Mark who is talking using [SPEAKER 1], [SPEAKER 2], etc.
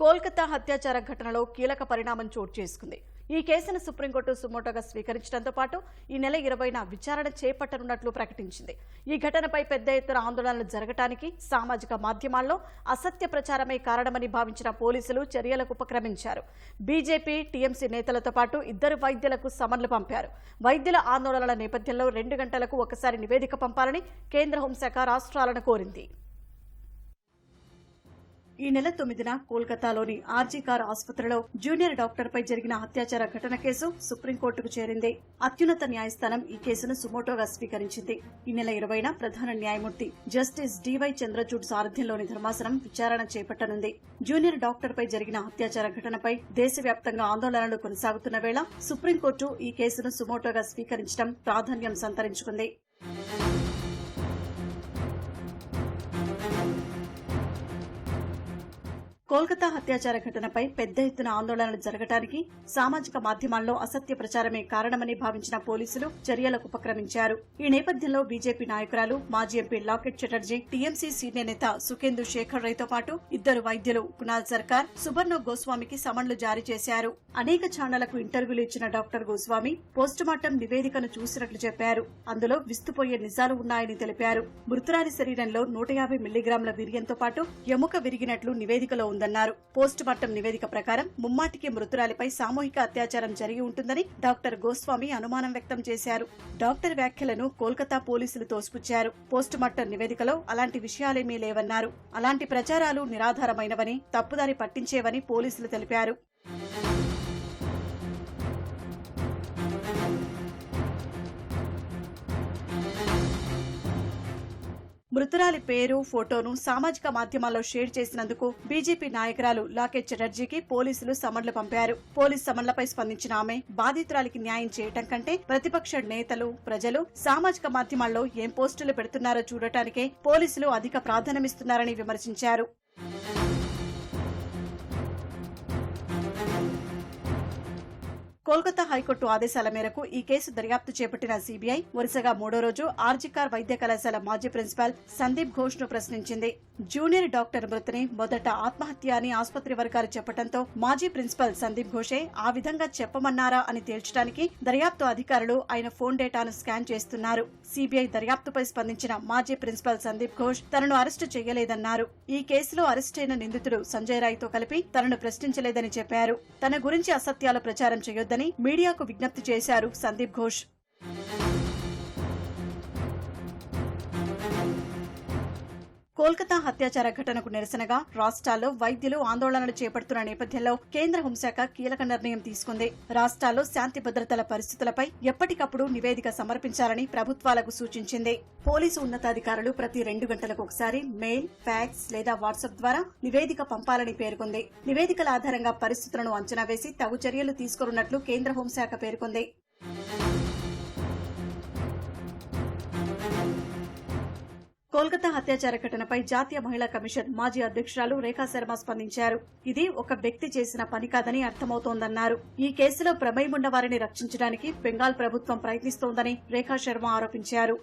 [SPEAKER 1] కోల్కతా హత్యాచార ఘటనలో కీలక పరిణామం చోటు చేసుకుంది. ఈ కేసును సుప్రీంకోర్టు సుమోటోగా స్వీకరించడంతో పాటు ఈ నెల ఇరవైన విచారణ చేపట్టనున్నట్లు ప్రకటించింది. ఈ ఘటనపై పెద్ద ఎత్తున ఆందోళనలు జరగటానికి సామాజిక మాధ్యమాల్లో అసత్య ప్రచారమే కారణమని భావించిన పోలీసులు చర్యలకు ఉపక్రమించారు. బీజేపీ టీఎంసీ నేతలతో పాటు ఇద్దరు వైద్యులకు సమన్లు పంపారు. వైద్యుల ఆందోళనల నేపథ్యంలో రెండు గంటలకు ఒకసారి నివేదిక పంపాలని కేంద్ర హోంశాఖ రాష్ట్రాలను కోరింది. ఈ నెల తొమ్మిదిన కోల్కతాలోని ఆర్జీ కార్ ఆసుపత్రిలో జూనియర్ డాక్టర్ పై జరిగిన అత్యాచార ఘటన కేసు సుప్రీంకోర్టుకు చేరింది. అత్యున్నత న్యాయస్థానం ఈ కేసును సుమోటోగా స్వీకరించింది. ఈ నెల ఇరవైన ప్రధాన న్యాయమూర్తి జస్టిస్ డివై చంద్రచూడ్ సారథ్యంలోని ధర్మాసనం విచారణ చేపట్టనుంది. జూనియర్ డాక్టర్ పై జరిగిన అత్యాచార ఘటనపై దేశవ్యాప్తంగా ఆందోళనలు కొనసాగుతున్న వేళ సుప్రీంకోర్టు ఈ కేసును సుమోటోగా స్వీకరించడం ప్రాధాన్యం సంతరించుకుంది. కోల్కతా హత్యాచార ఘటనపై పెద్ద ఎత్తున ఆందోళనలు జరగటానికి సామాజిక మాధ్యమాల్లో అసత్య ప్రచారమే కారణమని భావించిన పోలీసులు చర్యలకు ఉపక్రమించారు. ఈ నేపథ్యంలో బీజేపీ నాయకురాలు మాజీ MP Locket Chatterjee TMC senior నేత సుఖేందు శేఖర్ రైతో పాటు ఇద్దరు వైద్యులు కునాల్ సర్కార్ సుబర్ణ గోస్వామికి సమన్లు జారీ చేశారు. అనేక ఛానళ్ళకు ఇంటర్వ్యూలు ఇచ్చిన డాక్టర్ గోస్వామి పోస్టుమార్టం నివేదికను చూసినట్లు చెప్పారు. అందులో విస్తుపోయే నిజాలు ఉన్నాయని తెలిపారు. మృతురాలి శరీరంలో నూట యాభై మిల్లీగ్రాముల వీర్యంతో పాటు ఎముక విరిగినట్లు నివేదికలో ఉందన్నారు పోస్ట్ మార్టం నివేదిక ప్రకారం ముమ్మాటికి మృతురాలిపై సామూహిక అత్యాచారం జరిగి ఉంటుందని డాక్టర్ గోస్వామి అనుమానం వ్యక్తం చేశారు. డాక్టర్ వ్యాఖ్యలను కోల్కతా పోలీసులు తోసిపుచ్చారు. పోస్ట్ మార్టం నివేదికలో అలాంటి విషయాలేమీ లేవన్నారు. అలాంటి ప్రచారాలు నిరాధారమైనవని తప్పుదారి పట్టించేవని పోలీసులు తెలిపారు. మృతురాలి పేరు ఫోటోను సామాజిక మాధ్యమాల్లో షేర్ చేసినందుకు బీజేపీ నాయకురాలు లాకే చటర్జీకి పోలీసులు సమన్లు పంపారు. పోలీసు సమన్లపై స్పందించిన ఆమె బాధితురాలికి న్యాయం చేయటం కంటే ప్రతిపక్ష నేతలు ప్రజలు సామాజిక మాధ్యమాల్లో ఏం పోస్టులు పెడుతున్నారో చూడటానికే పోలీసులు అధిక ప్రాధాన్యమిస్తున్నారని విమర్శించారు. కోల్కతా హైకోర్టు ఆదేశాల మేరకు ఈ కేసు దర్యాప్తు చేపట్టిన సీబీఐ వరుసగా మూడో రోజు ఆర్జికార్ వైద్య కళాశాల మాజీ ప్రిన్సిపాల్ సందీప్ ఘోష్ను ప్రశ్నించింది. జూనియర్ డాక్టర్ మృతిని మొదట ఆత్మహత్య అని ఆసుపత్రి వర్గాలు చెప్పడంతో మాజీ ప్రిన్సిపల్ సందీప్ ఘోషే ఆ విధంగా చెప్పమన్నారా అని తేల్చడానికి దర్యాప్తు అధికారులు ఆయన ఫోన్ డేటాను స్కాన్ చేస్తున్నారు. సిబిఐ దర్యాప్తుపై స్పందించిన మాజీ ప్రిన్సిపల్ సందీప్ ఘోష్ తనను అరెస్టు చేయలేదన్నారు. ఈ కేసులో అరెస్టైన నిందితుడు సంజయ్ రాయ్తో కలిపి తనను ప్రశ్నించలేదని చెప్పారు. తన గురించి అసత్యాలు ప్రచారం చేయొద్దని మీడియాకు విజ్ఞప్తి చేశారు సందీప్ ఘోష్. కోల్కతా హత్యాచార ఘటనకు నిరసనగా రాష్ట్రాల్లో వైద్యులు ఆందోళనలు చేపడుతున్న నేపథ్యంలో కేంద్ర హోంశాఖ కీలక నిర్ణయం తీసుకుంది. రాష్ట్రాల్లో శాంతి భద్రతల పరిస్థితులపై ఎప్పటికప్పుడు నివేదిక సమర్పించాలని ప్రభుత్వాలకు సూచించింది. పోలీసు ఉన్నతాధికారులు ప్రతి రెండు గంటలకు ఒకసారి మెయిల్ ఫ్యాక్స్ లేదా వాట్సాప్ ద్వారా నివేదిక పంపాలని పేర్కొంది. నివేదికల ఆధారంగా పరిస్థితులను అంచనా వేసి తగు చర్యలు తీసుకోనున్నట్లు కేంద్ర హోంశాఖ పేర్కొంది. కోల్కతా హత్యాచార ఘటనపై జాతీయ మహిళా కమిషన్ మాజీ అధ్యక్షురాలు రేఖా శర్మ స్పందించారు. ఇది ఒక వ్యక్తి చేసిన పని కాదని అర్థమవుతోందన్నారు. ఈ కేసులో ప్రమేయమున్న వారిని రక్షించడానికి బెంగాల్ ప్రభుత్వం ప్రయత్నిస్తోందని రేఖా శర్మ ఆరోపించారు.